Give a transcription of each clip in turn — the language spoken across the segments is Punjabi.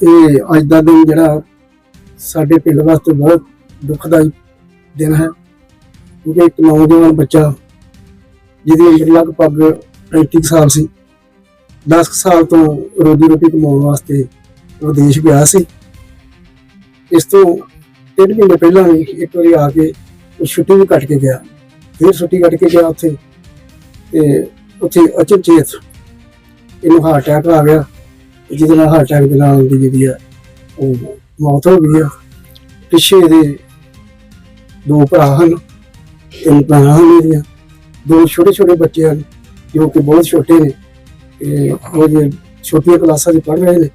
ਇਹ ਅੱਜ ਦਾ ਦਿਨ ਜਿਹੜਾ ਸਾਡੇ ਪਿੰਡ ਵਾਸਤੇ ਬਹੁਤ ਦੁਖਦਾਈ ਦਿਨ ਹੈ, ਕਿਉਂਕਿ ਇੱਕ ਨੌਜਵਾਨ ਬੱਚਾ ਜਿਹਦੀ ਉਮਰ ਲਗਭਗ 35 ਸਾਲ ਸੀ 10 ਸਾਲ ਤੋਂ ਰੋਜੀ ਰੋਟੀ ਕਮਾਉਣ ਵਾਸਤੇ ਵਿਦੇਸ਼ ਗਿਆ ਸੀ। ਇਸ ਤੋਂ ਤਿੰਨ ਮਹੀਨੇ ਪਹਿਲਾਂ ਵੀ ਇੱਕ ਵਾਰੀ ਆ ਕੇ ਉਹ ਛੁੱਟੀ ਵੀ ਕੱਟ ਕੇ ਗਿਆ। ਫਿਰ ਛੁੱਟੀ ਕੱਟ ਕੇ ਗਿਆ ਉੱਥੇ ਤੇ ਉੱਥੇ ਅਚਨਚੇਤ ਇਹਨੂੰ ਹਾਰਟ ਅਟੈਕ ਆ ਗਿਆ। ਜਿਹਦੇ ਨਾਲ ਹਾਰਟ ਅਟੈਕ ਦੇ ਨਾਲ ਉਹਦੀ ਜਿਹੜੀ ਆ, ਉਹ ਮੌਤ ਹੋ ਗਈ ਆ। ਪਿੱਛੇ ਇਹਦੇ ਦੋ ਭਰਾ ਹਨ, ਤਿੰਨ ਭੈਣਾਂ ਹਨ ਇਹਦੀਆਂ ਦੋ ਛੋਟੇ ਛੋਟੇ ਬੱਚੇ ਹਨ, ਜੋ ਕਿ ਬਹੁਤ ਛੋਟੇ ਨੇ। ਤੇ ਉਹ ਜੇ ਛੋਟੀਆਂ ਕਲਾਸਾਂ 'ਚ ਪੜ੍ਹ ਰਹੇ ਨੇ।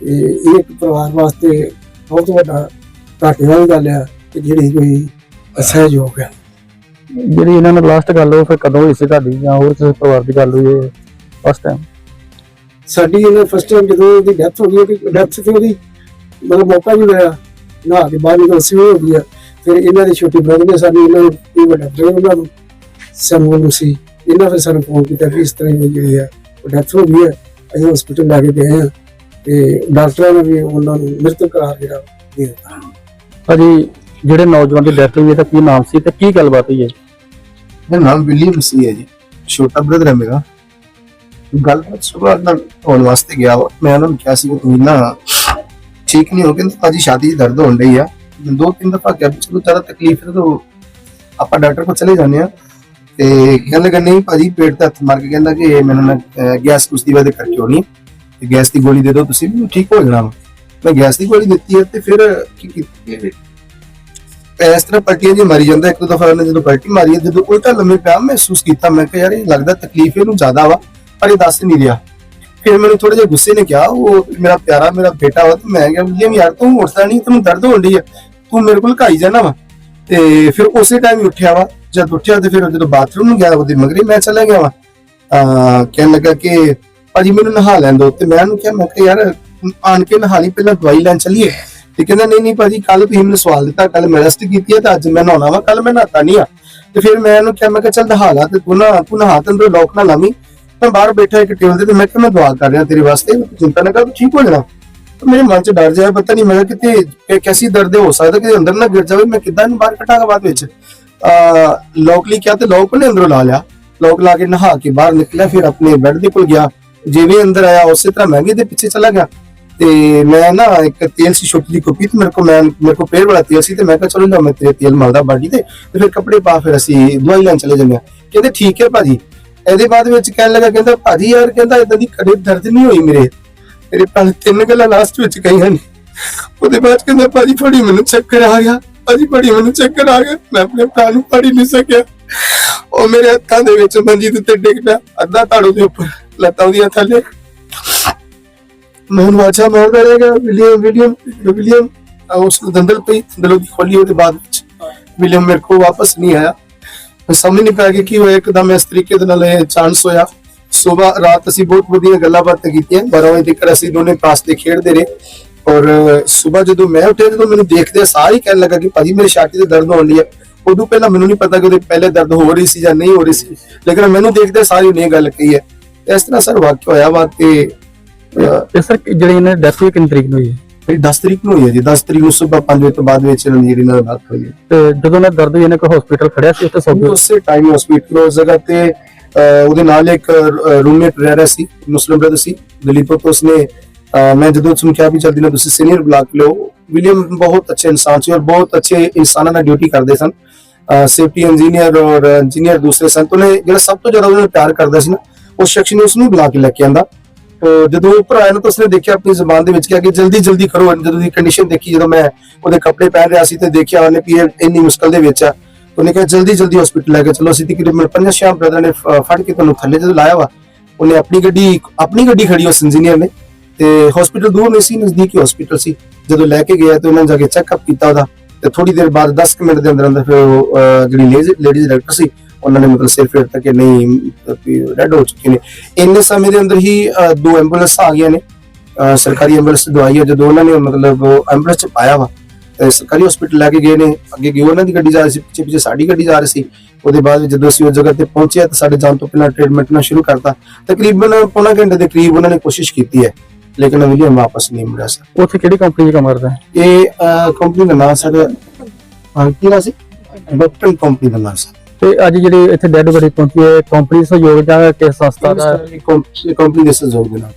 ਤੇ ਇਹ ਇੱਕ ਪਰਿਵਾਰ ਵਾਸਤੇ ਬਹੁਤ ਵੱਡਾ ਘਾਟੇ ਵਾਲੀ ਗੱਲ ਆ ਕਿ ਜਿਹੜੀ ਕੋਈ ਅਸਹਿਯੋਗ ਹੈ ਜਿਹੜੀ ਇਹਨਾਂ ਨਾਲ ਲਾਸਟ ਗੱਲ ਉਹ ਫਿਰ ਕਦੋਂ ਹੋਈ ਸੀ ਤੁਹਾਡੀ ਜਾਂ ਹੋਰ ਕਿਸੇ ਪਰਿਵਾਰ ਦੀ ਗੱਲ ਹੋਈ ਹੈ ਫਸਟ ਟਾਈਮ ਸਾਡੀ ਇਹਨੇ ਫਸਟ ਟਾਈਮ ਜਦੋਂ ਉਹਦੀ ਡੈਥ ਹੋ ਗਈ ਉਹਦੀ ਡੈਥ ਤੇ ਉਹਦੀ ਮਤਲਬ ਮੌਕਾ ਨਹੀਂ ਮਿਲਿਆ ਨਾ ਕੇ ਬਾਹਰ ਨਿਕਲ ਸੀ ਹੋ ਗਈ ਆ। ਫਿਰ ਇਹਨਾਂ ਦੇ ਛੋਟੇ ਬ੍ਰਦਰ ਨੇ ਸਾਨੂੰ ਇਹਨਾਂ ਨੂੰ ਇਹ ਵੱਡਾ ਬ੍ਰਦਰ ਉਹਨਾਂ ਨੂੰ ਸਾਨੂੰ ਨੂੰ ਸੀ। ਇਹਨਾਂ ਫਿਰ ਸਾਨੂੰ ਫੋਨ ਕੀਤਾ ਕਿ ਇਸ ਤਰ੍ਹਾਂ ਦੀ ਜਿਹੜੀ ਆ ਉਹ ਡੈਥ ਹੋ ਗਈ ਹੈ ਅਸੀਂ ਹਸਪੀਟਲ ਲੈ ਕੇ ਗਏ ਆ ਤੇ ਡਾਕਟਰਾਂ ਨੇ ਵੀ ਉਹਨਾਂ ਨੂੰ ਮ੍ਰਿਤਕ ਕਰਾਰ ਜਿਹੜਾ ਦੇ ਦਿੱਤਾ। ਭਾਜੀ ਜਿਹੜੇ ਨੌਜਵਾਨ ਦੀ ਡੈਥ ਹੋਈ ਹੈ ਤਾਂ ਕੀ ਨਾਮ ਸੀ ਤੇ ਕੀ ਗੱਲਬਾਤ ਹੋਈ ਹੈ? ਮੇਰਾ ਨਾਮ ਵਿਲੀਅਮ ਸੀ ਹੈ ਜੀ ਛੋਟਾ ਬ੍ਰਦਰ ਹੈ ਮੇਰਾ। ਗੱਲਬਾਤ ਸਵੇਰ ਨਾਲ ਹੋਣ ਵਾਸਤੇ ਗਿਆ ਵਾ। ਮੈਂ ਉਹਨਾਂ ਨੂੰ ਕਿਹਾ ਸੀ ਕਿ ਤੁਸੀਂ ਨਾ ਠੀਕ ਨਹੀਂ ਹੋ ਕਹਿੰਦੇ ਭਾਜੀ ਛਾਤੀ 'ਚ ਦਰਦ ਹੋਣ ਡਈ ਆ। ਦੋ ਤਿੰਨ ਦਫਾ ਕਿਹਾ ਵੀ ਚਲੋ ਜ਼ਿਆਦਾ ਤਕਲੀਫ ਹੈ ਤਾਂ ਆਪਾਂ ਡਾਕਟਰ ਕੋਲ ਚਲੇ ਜਾਂਦੇ ਆ। ਤੇ ਕਹਿੰਦੇ ਕਿ ਨਹੀਂ ਭਾਜੀ ਪੇਟ ਤੇ ਹੱਥ ਮਾਰ ਕੇ ਕਹਿੰਦਾ ਕਿ ਮੈਨੂੰ ਨਾ ਗੈਸ ਕੁਛ ਦੀ ਵਜ੍ਹਾ ਕਰਕੇ ਹੋਣੀ ਤੇ ਗੈਸ ਦੀ ਗੋਲੀ ਦੇ ਦਿਓ ਤੁਸੀਂ ਮੈਨੂੰ ਠੀਕ ਹੋ ਜਾਣਾ ਵਾ। ਮੈਂ ਗੈਸ ਦੀ ਗੋਲੀ ਦਿੱਤੀ ਹੈ ਤੇ ਫਿਰ ਕੀ ਕੀਤੀ ਇਸ ਤਰ੍ਹਾਂ ਪਲਟੀਆਂ ਜੀ ਮਾਰੀ ਜਾਂਦਾ ਇੱਕ ਦੋ ਦਫਾ ਉਹਨੇ ਜਦੋਂ ਪਲਟੀ ਮਾਰੀ ਹੈ, ਜਦੋਂ ਉਲਟਾ ਲੰਮੇ ਪਿਆ ਮਹਿਸੂਸ ਕੀਤਾ ਮੈਂ ਕਿਹਾ ਯਾਰ ਇਹ ਲੱਗਦਾ ਤਕਲੀਫ ਇਹਨੂੰ ਜ਼ਿਆਦਾ ਵਾ। ਪਰ ਇਹ ਦੱਸ ਨਹੀਂ ਰਿਹਾ। ਫਿਰ ਮੈਨੂੰ ਥੋੜੇ ਜਿਹਾ ਗੁੱਸੇ ਨੇ ਕਿਹਾ, ਉਹ ਮੇਰਾ ਪਿਆਰਾ ਮੇਰਾ ਬੇਟਾ ਵਾ, ਤੇ ਮੈਂ ਕਿਹਾ ਵਿਲੀਅਮ ਯਾਰ ਤੂੰ ਉੱਠਦਾ ਨਹੀਂ, ਤੈਨੂੰ ਦਰਦ ਹੋਣ ਡਈ ਆ। ਤੂੰ ਮੇਰੇ ਕੋਲ ਘਾਈ ਜਾਣਾ ਵਾ। ਤੇ ਫਿਰ ਉਸੇ ਟਾਈਮ ਹੀ ਉੱਠਿਆ ਵਾ। ਜਦ ਉੱਠਿਆ ਤੇ ਫਿਰ ਜਦੋਂ ਬਾਥਰੂਮ ਨੂੰ ਗਿਆ ਉਹਦੇ ਮਗਰੇ ਮੈਂ ਚਲਾ ਗਿਆ ਵਾ। ਆ ਕਹਿਣ ਲੱਗਾ ਕਿ ਭਾਜੀ ਮੈਨੂੰ ਨਹਾ ਲੈਣ ਦਿਓ। ਤੇ ਮੈਂ ਉਹਨੂੰ ਕਿਹਾ, ਮੈਂ ਕਿਹਾ, ਯਾਰ, ਆਣ ਕੇ ਨਹਾ ਲਈ, ਪਹਿਲਾਂ ਦਵਾਈ ਲੈਣ ਚੱਲੀਏ। ਤੇ ਕਹਿੰਦਾ, ਨਹੀਂ ਨਹੀਂ ਭਾਜੀ ਕੱਲ ਤੁਸੀਂ ਮੈਨੂੰ ਸਵਾਲ ਦਿੱਤਾ ਕੱਲ ਮੈਂ ਰੈਸਟ ਕੀਤੀ ਹੈ ਤੇ ਅੱਜ ਮੈਂ ਨਹਾਉਣਾ ਵਾ ਕੱਲ ਮੈਂ ਨਹਾਤਾ ਨਹੀਂ ਆ। ਤੇ ਫਿਰ ਮੈਂ ਉਹਨੂੰ ਕਿਹਾ, ਮੈਂ ਕਿਹਾ, ਚੱਲ ਨਹਾ ਲਾ ਤੇ ਤੂੰ ਨਾ, ਤੂੰ ਨਹਾ ਤੈਨੂੰ ਅੰਦਰ ਲੋਕ ਨਾ ਲਾਵੀਂ। ਮੈਂ ਬਾਹਰ ਬੈਠਾ ਇੱਕ ਟੇਬਲ ਤੇ ਤੇ ਮੈਂ ਕਿਹਾ, ਮੈਂ ਦੁਆ ਕਰ ਰਿਹਾ ਤੇਰੇ ਵਾਸਤੇ ਤੂੰ ਚਿੰਤਾ ਨਾ ਕਰ, ਤੂੰ ਠੀਕ ਹੋ ਜਾਣਾ। ਮੇਰੇ ਮਨ 'ਚ ਡਰ ਜਾਇਆ ਪਤਾ ਨਹੀਂ ਮੈਂ ਕਿਤੇ ਕੈਸੀ ਦਰਦ ਹੋ ਸਕਦਾ ਕਿ ਅੰਦਰ ਨਾ ਗਿਰ ਜਾਵੇ, ਮੈਂ ਕਿੱਦਾਂ ਇਹਨੂੰ ਬਾਹਰ ਕੱਢਾਂਗਾ ਬਾਅਦ ਵਿੱਚ। ਆ ਲੋਕ ਲਈ ਕਿਹਾ ਤੇ ਲੋਕ ਨੇ ਅੰਦਰੋਂ ਲਾ ਲਿਆ। ਲੋਕ ਲਾ ਕੇ ਨਹਾ ਕੇ ਬਾਹਰ ਨਿਕਲਿਆ, ਫਿਰ ਆਪਣੇ ਬੈੱਡ ਦੇ ਕੋਲ ਗਿਆ। ਜਿਵੇਂ ਅੰਦਰ ਆਇਆ, ਉਸੇ ਤਰ੍ਹਾਂ ਮਹਿੰਗੇ ਦੇ ਪਿੱਛੇ ਚਲਾ ਗਿਆ। ਤੇ ਮੈਂ ਨਾ ਇੱਕ ਤੇਲ ਸੀ ਛੋਟੀ ਦੀ ਕੁੱਪੀ ਤੇ ਮੇਰੇ ਕੋਲ, ਮੈਂ, ਮੇਰੇ ਕੋਲ ਪੇੜ ਵਾਲਾ ਤੇਲ ਸੀ ਤੇ ਮੈਂ ਕਿਹਾ, ਚਲੋ ਨਾ ਮੈਂ ਤੇਰੇ ਤੇਲ ਮਲਦਾ ਬਾਡੀ ਤੇ ਤੇ ਫਿਰ ਕੱਪੜੇ ਪਾ, ਫਿਰ ਅਸੀਂ ਦਵਾਈ ਲੈਣ ਚਲੇ ਜਾਂਦੇ ਹਾਂ। ਕਹਿੰਦੇ, ਠੀਕ ਹੈ ਭਾਜੀ। ਇਹਦੇ ਬਾਅਦ ਵਿੱਚ ਕਹਿਣ ਲੱਗਾ ਕਹਿੰਦਾ ਭਾਜੀ ਯਾਰ ਕਹਿੰਦਾ ਇਦਾਂ ਦੀ ਕਦੇ ਦਰਦ ਨਹੀਂ ਹੋਈ ਮੇਰੇ। ਮੇਰੇ ਪਾਸ ਤਿੰਨ ਗੱਲਾਂ ਲਾਸਟ ਵਿੱਚ ਕਹੀਆਂ ਨੇ। ਉਹਦੇ ਬਾਅਦ ਕਹਿੰਦਾ ਭਾਜੀ ਫੜੀ ਮੈਨੂੰ ਚੱਕਰ ਆ ਗਿਆ। ਭਾਜੀ ਫੜੀ ਮੈਨੂੰ ਚੱਕਰ ਆ ਗਿਆ। ਮੈਂ ਆਪਣੇ ਭਰਾ ਨੂੰ ਫੜੀ ਨਹੀਂ ਸਕਿਆ। ਉਹ ਮੇਰੇ ਹੱਥਾਂ ਦੇ ਵਿੱਚ ਮੰਜੀ ਦੇ ਉੱਤੇ ਡਿੱਗ ਪਿਆ ਅੱਧਾ ਤਾੜੂ ਦੇ ਉੱਪਰ ਲੱਤਾਂ ਉਹਦੀਆਂ ਥੱਲੇ। ਮੈਂ ਵਾਚਾ ਮਾਰਦਾ ਰਹਿ ਗਿਆ ਵਿਲੀਅਮ ਵਿਲੀਅਮ ਵਿਲੀਅਮ। ਉਸ ਨੂੰ ਦੰਦਲ ਪਈ ਦੰਦਲੋਂ ਦੀ ਖੋਲੀ ਉਹਦੇ ਬਾਅਦ ਵਿੱਚ। ਵਿਲੀਅਮ ਮੇਰੇ ਕੋਲ ਵਾਪਸ ਨਹੀਂ ਆਇਆ। ਸਮਝ ਨਹੀਂ ਪਾਇਆ ਕਿ ਕੀ ਹੋਇਆ, ਇੱਕਦਮ ਇਸ ਤਰੀਕੇ ਦੇ ਨਾਲ ਇਹ ਚਾਂਸ ਹੋਇਆ। ਸਵੇਰ ਰਾਤ ਅਸੀਂ ਬਹੁਤ ਵਧੀਆ ਗੱਲਾਂ ਬਾਤਾਂ ਕੀਤੀਆਂ। 12 ਵਜੇ ਤੱਕ ਅਸੀਂ ਦੋਨੇ ਪਾਸ ਦੇ ਖੇਡਦੇ ਰਹੇ। ਔਰ ਸਵੇਰ ਜਦੋਂ ਮੈਂ ਉੱਠਿਆ, ਜਦੋਂ ਮੈਨੂੰ ਦੇਖਦੇ ਸਾਰ ਹੀ ਕਹਿਣ ਲੱਗਾ ਕਿ ਭਾਜੀ ਮੇਰੀ ਛਾਤੀ ਤੇ ਦਰਦ ਹੋਣ ਲਈ ਹੈ ਉਦੋਂ ਪਹਿਲਾਂ ਮੈਨੂੰ ਨਹੀਂ ਪਤਾ ਕਿ ਉਹਦੇ ਪਹਿਲੇ ਦਰਦ ਹੋ ਰਹੀ ਸੀ ਜਾਂ ਨਹੀਂ ਹੋ ਰਹੀ ਸੀ। ਲੇਕਿਨ ਮੈਨੂੰ ਦੇਖਦੇ ਸਾਰੀ ਉਹਨੇ ਗੱਲ ਕਹੀ ਹੈ। ਇਸ ਤਰ੍ਹਾਂ ਸਰ ਵਾਕਿਆ ਹੋਇਆ ਵਾ ਤੇ ਸਰ, ਜਿਹੜੀ ਇਹਨਾਂ ਦੀ ਡੈਥ ਹੋਈ ਕਿੰਨੀ ਤਰੀਕ ਨੂੰ ਹੋਈ ਹੈ? ਮੇਰੀ 10 ਤਰੀਕ ਨੂੰ ਹੋਈ ਹੈ ਜੀ। 10 ਤਰੀਕ ਨੂੰ ਸਵੇਰ 5 ਵਜੇ ਤੋਂ ਬਾਅਦ ਵਿੱਚ ਦੀ ਜਿਹੜੀ ਨਾਲ ਬਾਤ ਹੋਈ ਹੈ। ਤੇ ਜਦੋਂ ਇਹਨਾਂ ਦਰਦ ਹੋਈ ਹਸਪੀਟਲ ਖੜਿਆ ਸੀ ਉੱਥੇ ਸੌਦੇ ਉਸੇ ਟਾਈਮ ਹਸਪੀਟਲ ਉਸ ਜਗ੍ਹਾ ਤੇ ਉਹਦੇ ਨਾਲ ਇੱਕ ਰੂਮਮੇਟ ਰਹਿ ਰਿਹਾ ਸੀ ਮੁਸਲਿਮ ਬ੍ਰਦਰ ਸੀ ਦਲੀਪ ਤੋਂ ਉਸਨੇ ਮੈਂ ਜਦੋਂ ਉਸਨੂੰ ਕਿਹਾ ਵੀ ਜਲਦੀ ਨਾਲ ਤੁਸੀਂ ਸੀਨੀਅਰ ਬੁਲਾ ਕੇ ਲਿਓ ਵਿਲੀਅਮ ਬਹੁਤ ਅੱਛੇ ਇਨਸਾਨ ਸੀ ਔਰ ਬਹੁਤ ਅੱਛੇ ਇਨਸਾਨਾਂ ਨਾਲ ਡਿਊਟੀ ਕਰਦੇ ਸਨ। ਸੇਫਟੀ ਇੰਜੀਨੀਅਰ ਔਰ ਇੰਜੀਨੀਅਰ ਦੂਸਰੇ ਸਨ। ਤੋਂ ਨੇ ਜਿਹੜਾ ਸਭ ਤੋਂ ਜ਼ਿਆਦਾ ਉਹਨਾਂ ਨੂੰ ਪਿਆਰ ਕਰਦਾ ਸੀ ਨਾ ਉਸ ਸ਼ਖਸ ਨੇ ਉਸਨੂੰ ਬੁਲਾ ਕੇ ਲੈ ਕੇ ਆਂਦਾ। ਜਦੋਂ ਉੱਪਰ ਆਇਆ ਤਾਂ ਉਸਨੇ ਦੇਖਿਆ ਆਪਣੀ ਜ਼ੁਬਾਨ ਦੇ ਵਿੱਚ ਕਿਹਾ ਕਿ ਜਲਦੀ ਜਲਦੀ ਕਰੋ ਜਦੋਂ ਦੀ ਕੰਡੀਸ਼ਨ ਦੇਖੀ ਜਦੋਂ ਮੈਂ ਉਹਦੇ ਕੱਪੜੇ ਪਹਿਨ ਰਿਹਾ ਸੀ ਤੇ ਦੇਖਿਆ ਉਹਨੇ ਕਿ ਇਹ ਇੰਨੀ ਮੁਸ਼ਕਲ ਦੇ ਵਿੱਚ ਆ। ਉਹਨੇ ਕਿਹਾ ਜਲਦੀ ਜਲਦੀ ਹਸਪੀਟਲ ਲੈ ਕੇ ਚਲੋ ਅਸੀਂ ਤਕਰੀਬਨ ਪੰਜਾਂ ਛੇ ਬ੍ਰਦਰ ਨੇ ਫੜ ਕੇ ਤੁਹਾਨੂੰ ਥੱਲੇ ਜਦੋਂ ਲਾਇਆ ਵਾ ਉਹਨੇ ਆਪਣੀ ਗੱਡੀ ਆਪਣੀ ਗੱਡੀ ਖੜੀ ਉਸ ਇੰਜੀਨੀਅਰ ਨੇ ਤੇ ਹਸਪੀਟਲ ਦੂਰ ਨਹੀਂ ਸੀ ਨਜ਼ਦੀਕੀ ਹਸਪੀਟਲ ਸੀ। ਜਦੋਂ ਲੈ ਕੇ ਗਿਆ ਤੇ ਉਹਨਾਂ ਨੇ ਜਾ ਕੇ ਚੈੱਕਅਪ ਕੀਤਾ ਉਹਦਾ ਤੇ ਥੋੜੀ ਦੇਰ ਬਾਅਦ 10 ਮਿੰਟ ਦੇ ਅੰਦਰ ਅੰਦਰ ਫਿਰ ਉਹ, ਜਿਹੜੀ ਲੇਡੀਜ਼ ਡਾਕਟਰ ਸੀ ਉਹਨਾਂ ਨੇ ਮਤਲਬ ਸਿਰ ਫੇਰਤਾ ਕਿ ਨਹੀਂ ਡੈਡ ਹੋ ਚੁੱਕੇ ਨੇ। ਇੰਨੇ ਸਮੇਂ ਦੇ ਅੰਦਰ ਹੀ ਦੋ ਐਂਬੂਲੈਂਸ ਆ ਗਈਆਂ ਨੇ। ਸਰਕਾਰੀ ਐਂਬੂਲੈਂਸ ਦਵਾਈ ਹੈ ਜਦੋਂ ਉਹਨਾਂ ਨੇ ਮਤਲਬ ਐਂਬੂਲੈਂਸ ਚ ਪਾਇਆ ਵਾ ਸਰਕਾਰੀ ਹਸਪੀਟਲ ਲੈ ਕੇ ਗਏ ਨੇ। ਅੱਗੇ ਗਏ ਉਹਨਾਂ ਦੀ ਗੱਡੀ ਜਾ ਰਹੀ ਸੀ ਪਿੱਛੇ ਪਿੱਛੇ ਸਾਡੀ ਗੱਡੀ ਜਾ ਰਹੀ ਸੀ। ਉਹਦੇ ਬਾਅਦ ਜਦੋਂ ਅਸੀਂ ਉਸ ਜਗ੍ਹਾ ਤੇ ਪਹੁੰਚੇ ਤਾਂ ਸਾਡੇ ਜਾਣ ਤੋਂ ਪਹਿਲਾਂ ਟ੍ਰੀਟਮੈਂਟ ਨਾ ਸ਼ੁਰੂ ਕਰਤਾ। ਤਕਰੀਬਨ ਪੌਣਾ ਘੰਟੇ ਦੇ ਕਰੀਬ ਉਹਨਾਂ ਨੇ ਕੋਸ਼ਿਸ਼ ਕੀਤੀ ਹੈ ਲੇਕਿਨ ਵਿਲੀਅਮ ਵਾਪਸ ਨਹੀਂ ਮੁੜਿਆ ਸਰ। ਉੱਥੇ ਕਿਹੜੀ ਕੰਪਨੀ ਕੰਮ ਕਰਦਾ ਹੈ? ਇਹ ਕੰਪਨੀ ਦਾ ਨਾਮ ਸਰ ਕੀ ਨਾਮ ਸੀ? ਕੰਪਨੀ ਦਾ ਨਾਮ ਸਰ। ਤੇ ਅੱਜ ਜਿਹੜੀ ਇੱਥੇ ਡੈਡ ਬੋਡੀ ਪਹੁੰਚੀ ਹੈ ਕੰਪਨੀ ਸਹਿਯੋਗ ਜਾਂ ਕਿਸ ਸੰਸਥਾ ਦਾ ਕੰਪਨੀ ਦੇ ਸਹਿਯੋਗ ਦੇ ਨਾਲ